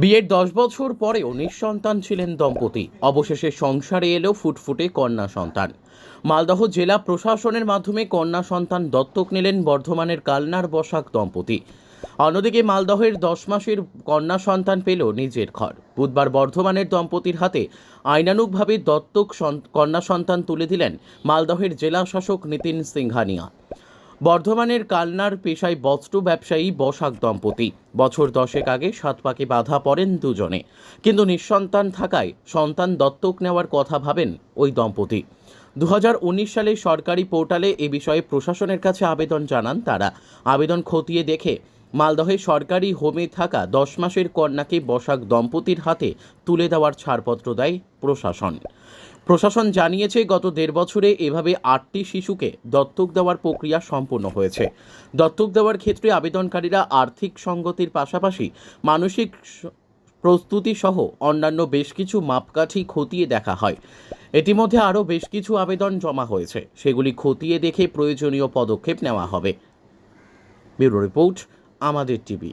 বিয়ের দশ বছর পরেও নিঃসন্তান ছিলেন দম্পতি। অবশেষে সংসারে এলো ফুটফুটে কন্যা সন্তান। মালদহ জেলা প্রশাসনের মাধ্যমে কন্যা সন্তান দত্তক নিলেন বর্ধমানের কালনার বসাক দম্পতি। অন্যদিকে মালদহের দশ মাসের কন্যা সন্তান পেল নিজের ঘর। বুধবার বর্ধমানের দম্পতির হাতে আইনানুগভাবে দত্তক কন্যা সন্তান তুলে দিলেন মালদহের জেলা শাসক নিতিন সিংহানিয়া। বর্ধমানের কালনার পেশায় বস্ত্র ব্যবসায়ী বসাক দম্পতি। বছর দশেক আগে সাত পাকে বাধা পড়েন দুজনে। কিন্তু নিঃসন্তান থাকায় সন্তান দত্তক নেওয়ার কথা ভাবেন ওই দম্পতি। দু হাজার উনিশ সালে সরকারি পোর্টালে এ বিষয়ে প্রশাসনের কাছে আবেদন জানান তারা। আবেদন খতিয়ে দেখে মালদহে সরকারি হোমে থাকা দশ মাসের কন্যাকে বসাক দম্পতির হাতে তুলে দেওয়ার ছাড়পত্র দেয় প্রশাসন। প্রশাসন জানিয়েছে, গত দেড় বছরে এভাবে আটটি শিশুকে দত্তক দেওয়ার প্রক্রিয়া সম্পন্ন হয়েছে। দত্তক দেওয়ার ক্ষেত্রে আবেদনকারীরা আর্থিক সঙ্গতির পাশাপাশি মানসিক প্রস্তুতি সহ অন্যান্য বেশ কিছু মাপকাঠি খতিয়ে দেখা হয়। ইতিমধ্যে আরও বেশ কিছু আবেদন জমা হয়েছে। সেগুলি খতিয়ে দেখে প্রয়োজনীয় পদক্ষেপ নেওয়া হবে। ব্যুরো রিপোর্ট আমাদের টিভি।